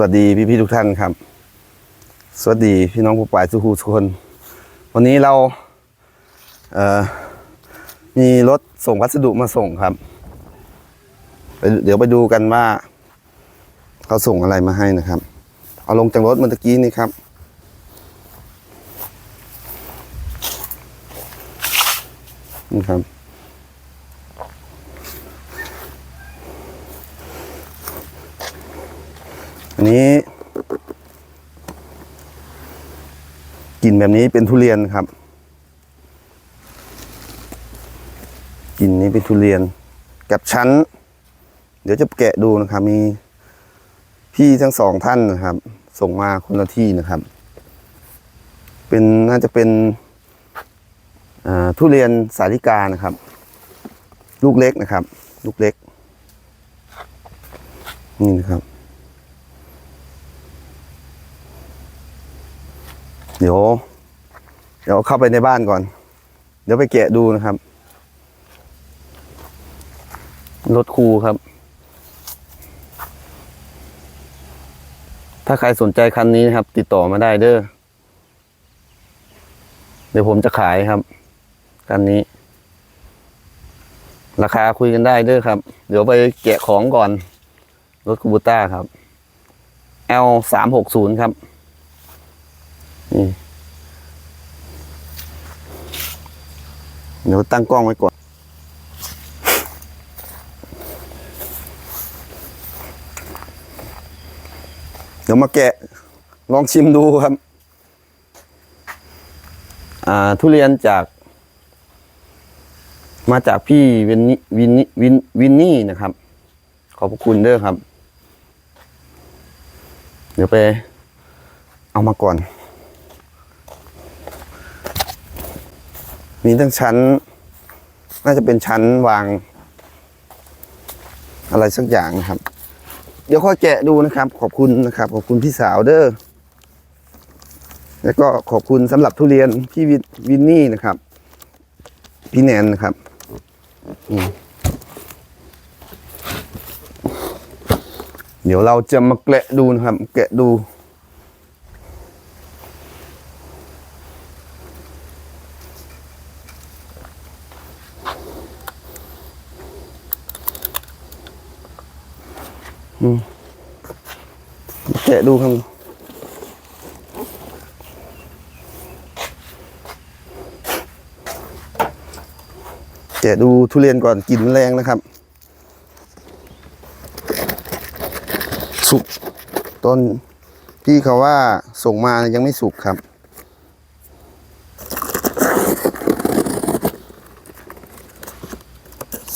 สวัสดีพี่พี่ๆทุกท่านครับ สวัสดีพี่น้องผู้ป่ายสุภูทุกคน วันนี้เราเอ่อมีรถส่งพัสดุมาส่งครับ เดี๋ยวไปดูกันว่าเขาส่งอะไรมาให้นะครับ เอาลงจากรถเมื่อกี้นี่ครับ นี่ครับ อันนี้กลิ่นแบบนี้เป็นทุเรียนครับกลิ่นนี้เป็นทุเรียน กับชั้น เดี๋ยวจะแกะดูนะครับ มีพี่ทั้งสองท่านนะครับ ส่งมาคนละที่นะครับ เป็นน่าจะเป็นทุเรียนสาลิกานะครับ ลูกเล็กนะครับ ลูกเล็ก นี่นะครับ เดี๋ยว เดี๋ยวเข้าไปในบ้านก่อน เดี๋ยวไปแกะดูนะครับ รถครูครับ ถ้าใครสนใจคันนี้นะครับ ติดต่อมาได้เด้อ เดี๋ยวผมจะขายครับ คันนี้ ราคาคุยกันได้เด้อครับ เดี๋ยวไปแกะของก่อน รถคูบูต้าครับ L สามหกศูนย์ครับ นี่เดี๋ยวตั้งกล้องไว้ก่อน เดี๋ยวมาแกะลองชิมดูครับ อ่า ทุเรียนจาก มาจากพี่วินนี่วินนี่วินวินนี่นะครับ ขอบพระคุณเด้อครับ เดี๋ยวไป เอามาก่อน มีทั้งชั้น น่าจะเป็นชั้นวาง อะไรสักอย่างนะครับ เดี๋ยวค่อยแกะดูนะครับ ขอบคุณนะครับ ขอบคุณพี่สาวเด้อแล้วก็ขอบคุณสำหรับทุเรียนพี่วินนี่นะครับ พี่แนนนะครับเดี๋ยวเราจะมาแกะดูนะครับ แกะดู แกะดูครับแกะดูทุเรียนก่อนกลิ่นแรงนะครับ สุกต้นพี่เขาว่าส่งมายังไม่สุกครับ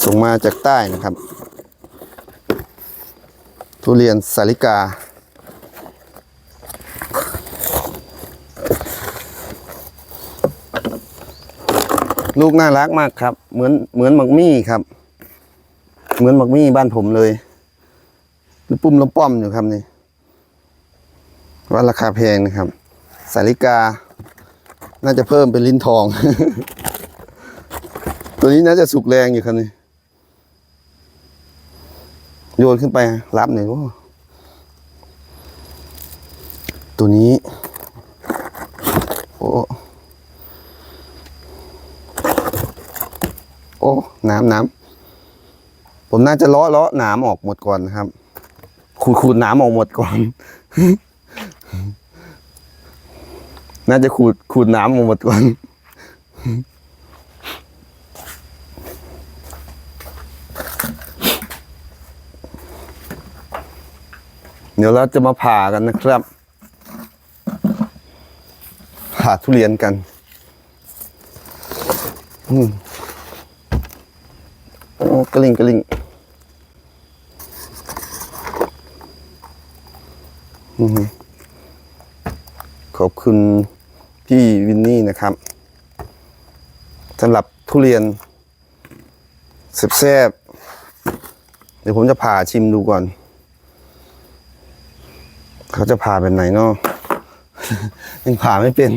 ส่งมาจากใต้นะครับ ทุเรียนสาลิกา ลูกน่ารักมากครับ เหมือนเหมือนหมักมี่ครับ เหมือนหมักมี่บ้านผมเลยปุ้มลูกป้อมอยู่ครับนี่ว่าราคาแพงนะครับ สาลิกา น่าจะเพิ่มเป็นลิ้นทอง ตัวนี้น่าจะสุกแรงอยู่ครับนี่ โยนขึ้นไปรับหน่อยตัวนี้ โอ้ โอ้ น้ำน้ำผมน่าจะเลาะเลาะนามออกหมดก่อนนะครับ ขูดขูดนามออกหมดก่อน น่าจะขูดขูดนามออกหมดก่อน ดี๋ยวเราจะมาผ่ากันนะครับ ผ่าทุเรียนกันอืมโอ้กระลิงกระลิงอืมขอบคุณพี่วินนี่นะครับสำหรับทุเรียนแซ่บๆเดี๋ยวผมจะผ่าชิมดูก่อน เขาจะผ่าเป็นไหนเนาะยังผ่าไม่เป็น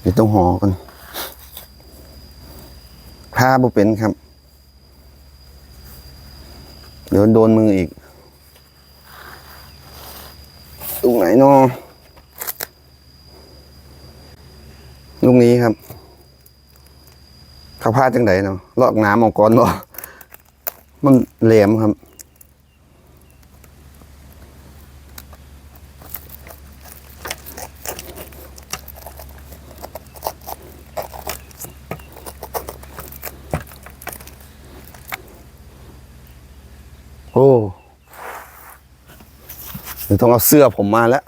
เดี๋ยวต้องห่อกันผ้าบ่เป็นครับ เดี๋ยวโดนมืออีกตรงไหนเนาะลูกนี้ครับ เขาพาจังไดเนาะลอกน้ำออกก่อนบ่มันแหลมครับ โอ้เดี๋ยวต้องเอาเสื้อผมมาแล้ว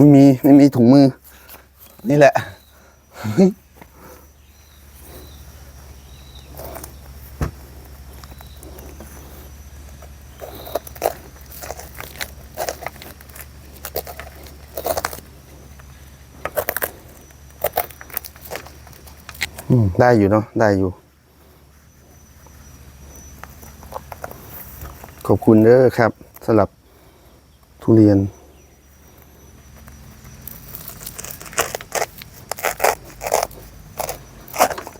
ไม่มีไม่มีถุงมือ นี่แหละอืมได้อยู่เนาะได้อยู่ ขอบคุณเด้อครับสำหรับทุเรียน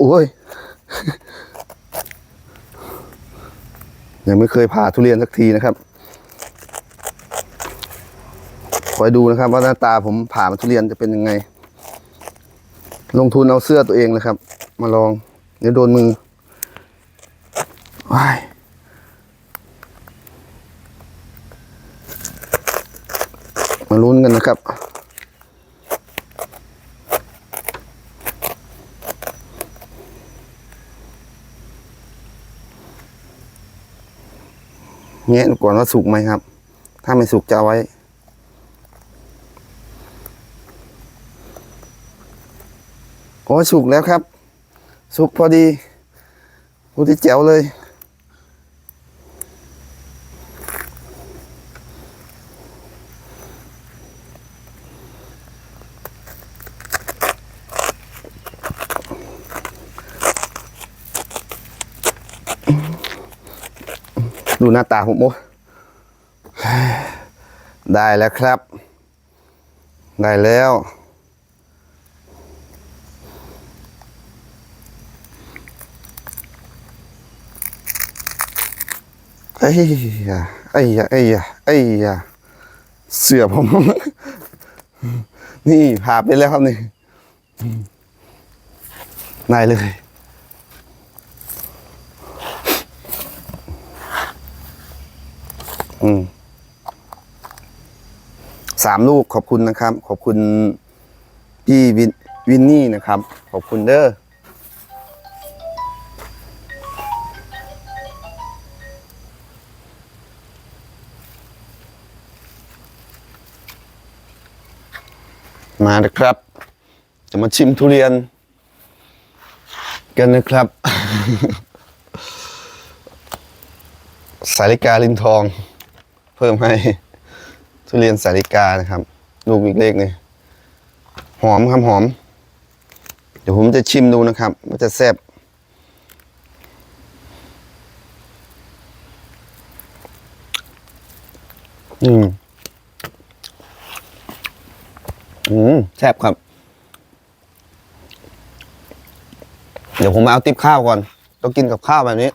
โอ้ย ยังไม่เคยผ่าทุเรียนสักทีนะครับ คอยดูนะครับ ว่าหน้าตาผมผ่ามาทุเรียนจะเป็นยังไง ลงทุนเอาเสื้อตัวเองเลยครับ มาลอง เดี๋ยวโดนมือว้ายมาลุ้นกันนะครับ แงะดูก่อนว่าสุกไหมครับ ถ้าไม่สุกจะเอาไว้ โอ้สุกแล้วครับ สุกพอดีพอดีแจ๋วเลย น้าตาผมโอ้ยได้แล้วครับ ได้แล้ว ไอ้ยาไอ้ยาไอ้ยาไอ้ยาเสือผม นี่ผ่าไปแล้วครับนี่ได้เลย อืมสามลูกขอบคุณนะครับ ขอบคุณพี่วินวินนี่นะครับ ขอบคุณเด้อมานะครับ จะมาชิมทุเรียน กันนะครับ สาลิกาลินทอง เพิ่มให้ทุเรียนสาลิกานะครับ ลูกอีกเล็กนี่หอมครับหอม เดี๋ยวผมจะชิมดูนะครับว่าจะแซ่บอืมอืมแซ่บครับ เดี๋ยวผมมาเอาติ๊บข้าวก่อน ต้องกินกับข้าวแบบนี้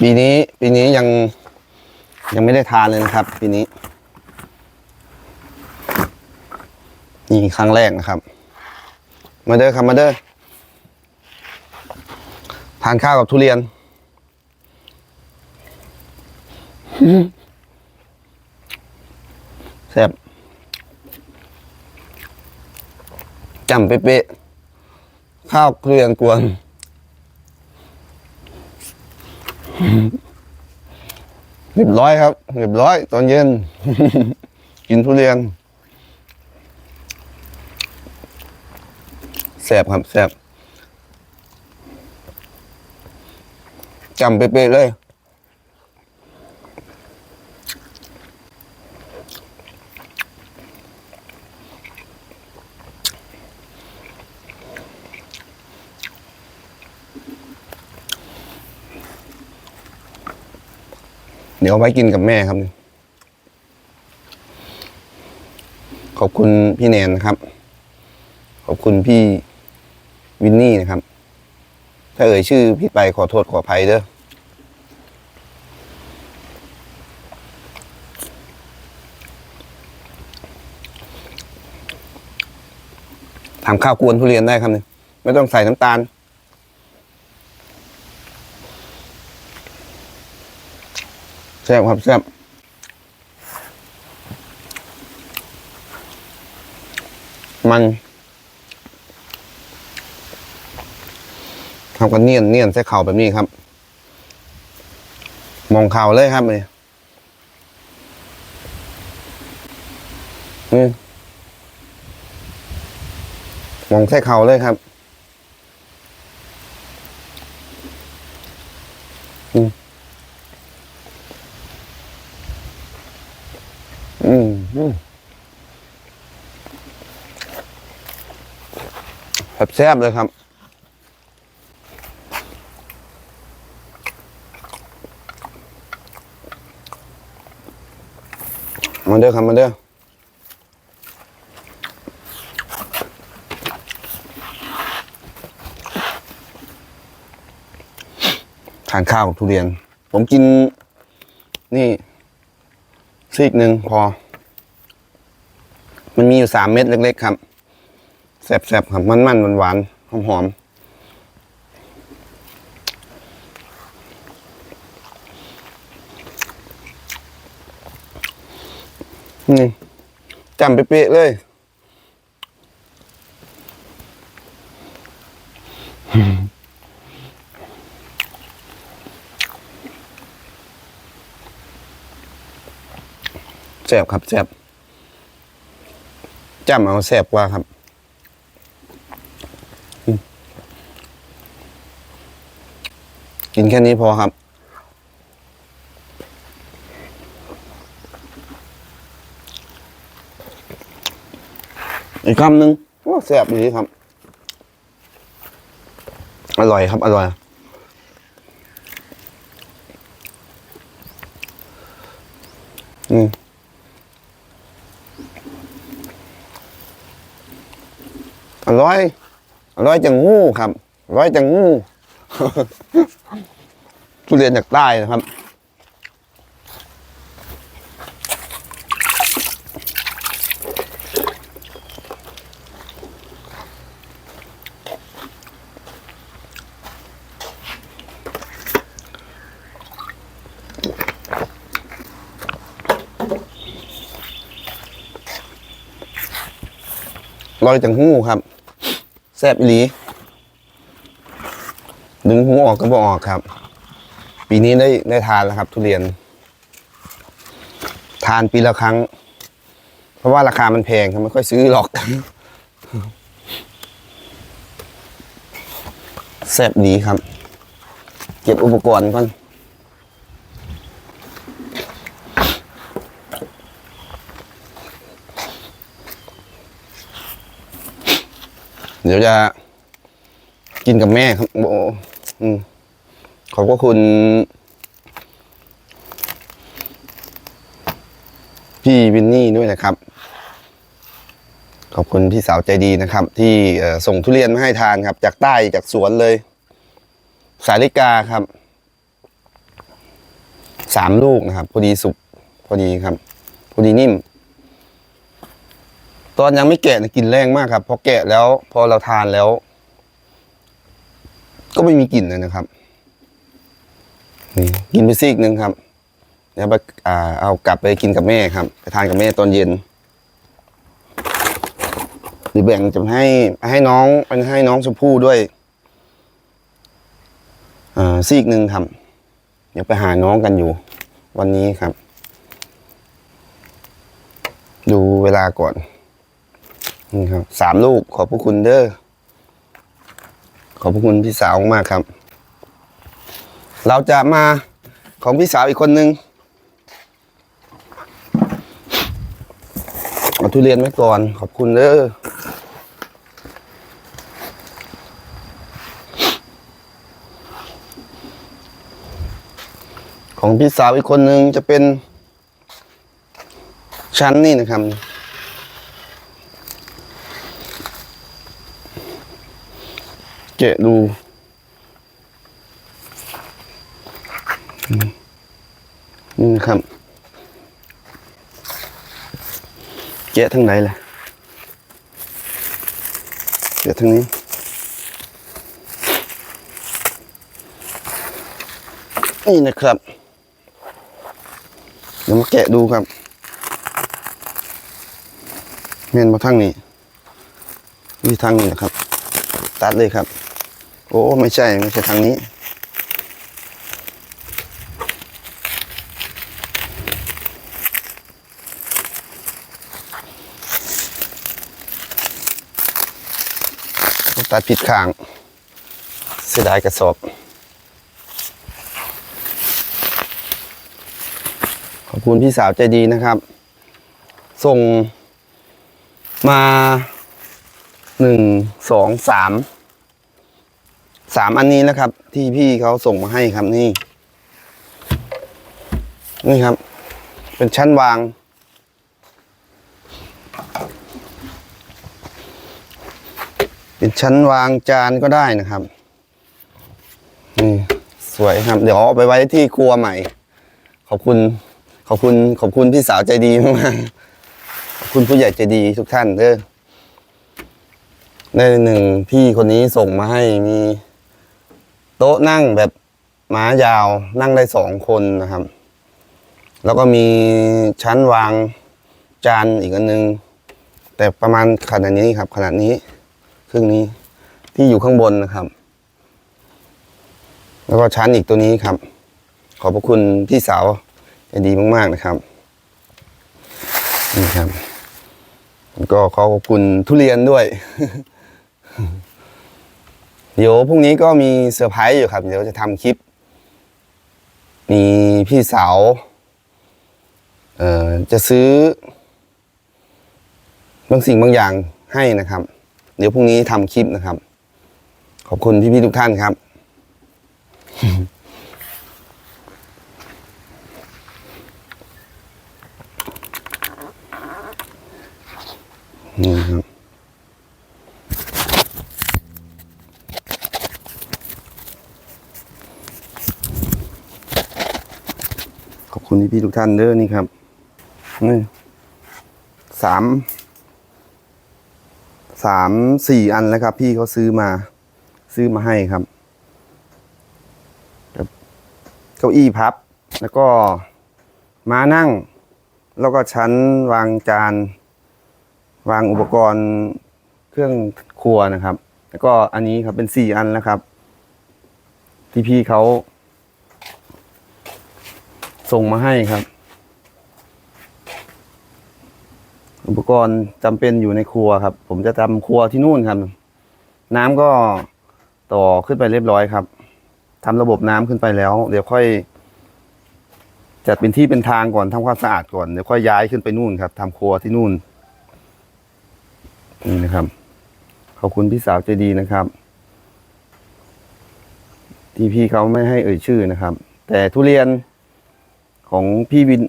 ปีนี้ ปีนี้ยังยังไม่ได้ทานเลยนะครับ ปีนี้นี่ครั้งแรกนะครับ มาเด้อครับมาเด้อทานข้าวกับทุเรียนแซ่บจำเป๊ะๆข้าวทุเรียนกวน เรียบร้อยครับ เรียบร้อย ตอนเย็น กินทุเรียนแสบครับแสบจำเป๊ะๆเลย ดี๋ยวเอาไว้กินกับแม่ครับ ขอบคุณพี่แนนนะครับ ขอบคุณพี่วินนี่นะครับ ถ้าเอ่ยชื่อผิดไปขอโทษขออภัยเด้อทำข้าวกวนทุเรียนได้ครับนี่ยไม่ต้องใส่น้ำตาล แซ่บครับแซ่บมันทำกันเนียนเนียนใส่เข่าแบบนี้ครับ มองเข่าเลยครับนี่นี่มองใส่เข่าเลยครับ อืมอืม แซ่บเลยครับมาเด้อครับมาเด้อทานข้าวกับทุเรียน ผมกิน นี่ซีกหนึ่งพอ มันมีอยู่สามเม็ดเล็ก ๆ ครับ แซ่บๆครับมันๆหวานๆหอมๆนี่จำเป๊ะๆเลยแซ่บครับแซ่บจำเอาแซ่บกว่าครับอืมกินแค่นี้พอครับ อีกคำหนึ่งโอ้แซ่บดีครับ อร่อยครับ อร่อย อืมอร่อยอร่อยจังงูครับอร่อยจังงู ทุเรียนจากใต้นะครับอร่อยจังหูครับ แซบอีหลี ดึงหูออกก็บอออกครับ ปีนี้ได้ได้ทานแล้วครับ ทุเรียน ทานปีละครั้ง เพราะว่าราคามันแพงครับไม่ค่อยซื้อหรอกแซ่บดีครับ เก็บอุปกรณ์ก่อนเดี๋ยวจะกินกับแม่ครับโอ้อืม ขอบพระคุณ พี่วินนี่ด้วยนะครับ ขอบคุณพี่สาวใจดีนะครับ ที่ส่งทุเรียนมาให้ทานครับ จากใต้จากสวนเลย สาลิกาครับสามลูกนะครับพอดีสุกพอดีครับพอดีนิ่ม ตอนยังไม่แกะนะกลินแรงมากครับ พอแกะแล้ว พอเราทานแล้ว ก็ไม่มีกลิ่นเลยนะครับ นี่กินไปซีกหนึ่งครับเดี๋ยวไปอ่าเอากลับไปกินกับแม่ครับ ไปทานกับแม่ตอนเย็นหรือแบ่งจะให้ให้น้องไปให้น้องชมพู่ด้วยอ่าซีกหนึ่งครับ เดี๋ยวไปหาน้องกันอยู่ วันนี้ครับ ดูเวลาก่อนนี่ครับสามลูกขอบพระคุณเด้อขอบพระคุณพี่สาวมากครับ เราจะมาของพี่สาวอีกคนนึงเอาทุเรียนไว้ก่อน ขอบคุณเด้อของพี่สาวอีกคนนึงจะเป็นชั้นนี่นะครับแกะดูอืม นี่นะครับแกะทางไหนล่ะแกะทางนี้นี่นะครับเดี๋ยวมาแกะดูครับเมนมาทางนี้มีทางนี้นะครับ ตัดเลยครับ โอ้ไม่ใช่ไม่ใช่ทางนี้ ตัดผิดข้าง เสียดายกระสอบ ขอบคุณพี่สาวใจดีนะครับ ส่งมาหนึ่งสองสามสามอันนี้นะครับ ที่พี่เขาส่งมาให้ครับนี่ นี่ครับ เป็นชั้นวาง เป็นชั้นวางจานก็ได้นะครับนี่สวยครับ เดี๋ยวเอาไปไว้ที่ครัวใหม่ ขอบคุณขอบคุณขอบคุณพี่สาวใจดีมากขอบคุณผู้ใหญ่ใจดีทุกท่านเด้อได้หนึ่งพี่คนนี้ส่งมาให้มีโต๊ะนั่งแบบหมายาวนั่งได้สองคนนะครับ แล้วก็มีชั้นวางจานอีกอันนึง แต่ประมาณขนาดนี้ครับ ขนาดนี้ ครึ่งนี้ที่อยู่ข้างบนนะครับ แล้วก็ชั้นอีกตัวนี้ครับ ขอบพระคุณพี่สาวใจดีมากๆนะครับนี่ครับก็ขอขอบคุณทุเรียนด้วย เดี๋ยวพรุ่งนี้ก็มีเซอร์ไพรส์อยู่ครับ เดี๋ยวจะทำคลิป มีพี่สาวจะซื้อบางสิ่งบางอย่างให้นะครับ เดี๋ยวพรุ่งนี้ทำคลิปนะครับ ขอบคุณพี่ๆทุกท่านครับ นี่ครับขอบคุณพี่ๆทุกท่านเด้อนี่ครับนี่สาม สามสี่อันแล้วครับ พี่เขาซื้อมา ซื้อมาให้ครับ เก้าอี้พับ แล้วก็ม้านั่ง แล้วก็ชั้นวางจาน วางอุปกรณ์เครื่องครัวนะครับ แล้วก็อันนี้ครับเป็นสี่อันแล้วครับ ที่พี่เขาส่งมาให้ครับ อุปกรณ์จำเป็นอยู่ในครัวครับ ผมจะทำครัวที่นู่นครับ น้ำก็ต่อขึ้นไปเรียบร้อยครับทำระบบน้ำขึ้นไปแล้ว เดี๋ยวค่อย จัดเป็นที่เป็นทางก่อนทำความสะอาดก่อนเดี๋ยวค่อยย้ายขึ้นไปนู่นครับทำครัวที่นู่นนี่นะครับ ขอบคุณพี่สาวใจดีนะครับ ที่พี่เขาไม่ให้เอ่ยชื่อนะครับ แต่ทุเรียนของพี่วิน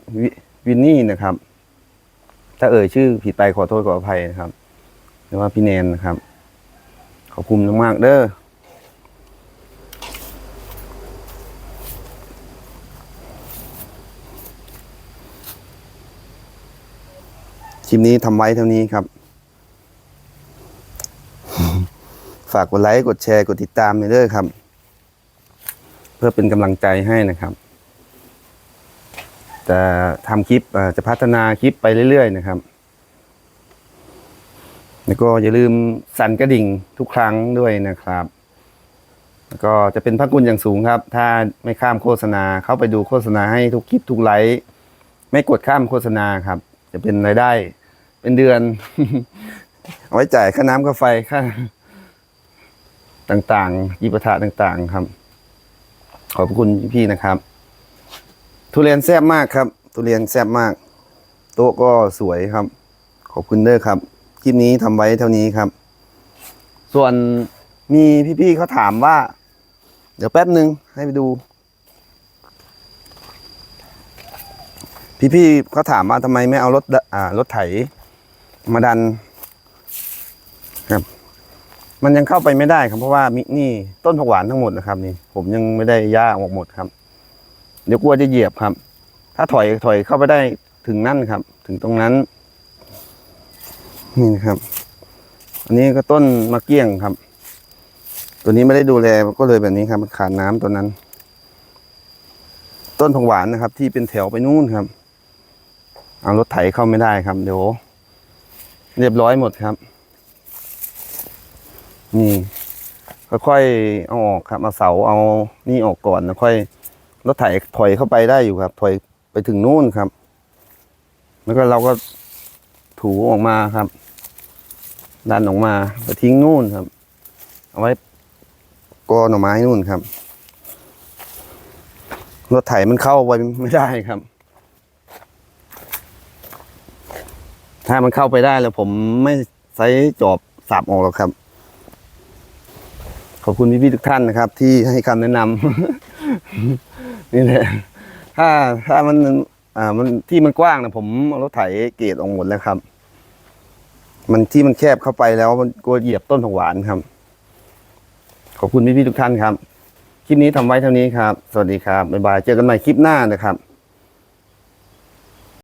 วินนี่นะครับ ถ้าเอ่ยชื่อผิดไปขอโทษขออภัยนะครับหรือว่าพี่แนนนะครับ ขอบคุณมากๆเด้อคลิปนี้ทำไว้เท่านี้ครับ ฝากกดไลค์ กดแชร์ กดติดตามไปเด้อครับ เพื่อเป็นกำลังใจให้นะครับ จะทำคลิปจะพัฒนาคลิปไปเรื่อย ๆ นะครับ แล้วก็อย่าลืมสั่นกระดิ่งทุกครั้งด้วยนะครับ แล้วก็จะเป็นพระคุณอย่างสูงครับ ถ้าไม่ข้ามโฆษณาเข้าไปดูโฆษณาให้ทุกคลิปทุกไลค์ไม่กดข้ามโฆษณาครับ จะเป็นรายได้ เป็นเดือนเอาไว้จ่ายค่าน้ำค่าไฟค่าต่างๆยีปะทะต่าง ๆ ครับ ขอบคุณพี่นะครับ ทุเรียนแซ่บมากครับ ทุเรียนแซ่บมาก โต๊ะก็สวยครับ ขอบคุณเด้อครับ คลิปนี้ทำไว้เท่านี้ครับ ส่วนมีพี่ๆเขาถามว่า เดี๋ยวแป๊บหนึ่งให้ไปดู พี่ๆเขาถามว่าทำไมไม่เอารถอ่ารถไถมาดันครับ มันยังเข้าไปไม่ได้ครับเพราะว่ามินี่ต้นผักหวานทั้งหมดนะครับ นี่ ผมยังไม่ได้ย่าออกหมดครับ เดี๋ยวกลัวจะเหยียบครับ ถ้าถอยถอยเข้าไปได้ถึงนั่นครับ ถึงตรงนั้น นี่นะครับ อันนี้ก็ต้นมะเกี้ยงครับ ตัวนี้ไม่ได้ดูแลก็เลยแบบนี้ครับ มันขาดน้ำตัวนั้น ต้นผักหวานนะครับ ที่เป็นแถวไปนู่นครับ เอารถไถเข้าไม่ได้ครับ เดี๋ยว เรียบร้อยหมดครับ นี่ค่อยๆเอาออกครับเอาเสาเอานี่ออกก่อนแล้วค่อย รถไถถอยเข้าไปได้อยู่ครับถอยไปถึงนู่นครับ แล้วก็เราก็ถูออกมาครับดันออกมาไปทิ้งนู่นครับ เอาไว้กอหน่อไม้นู่นครับรถไถมันเข้าไปไม่ได้ครับ ถ้ามันเข้าไปได้แล้วผมไม่ใช้จอบสับออกหรอกครับ ขอบคุณพี่ๆทุกท่านนะครับ ที่ให้คำแนะนำ นี่แหละถ้าถ้ามันอ่ามันที่มันกว้างนะผมเอารถไถเกรดออกหมดแล้วครับ มันที่มันแคบเข้าไปแล้วมันกลัวเหยียบต้นผักหวานครับ ขอบคุณพี่ๆทุกท่านครับ คลิปนี้ทำไว้เท่านี้ครับ สวัสดีครับบ๊ายบายเจอกันใหม่คลิปหน้านะครับ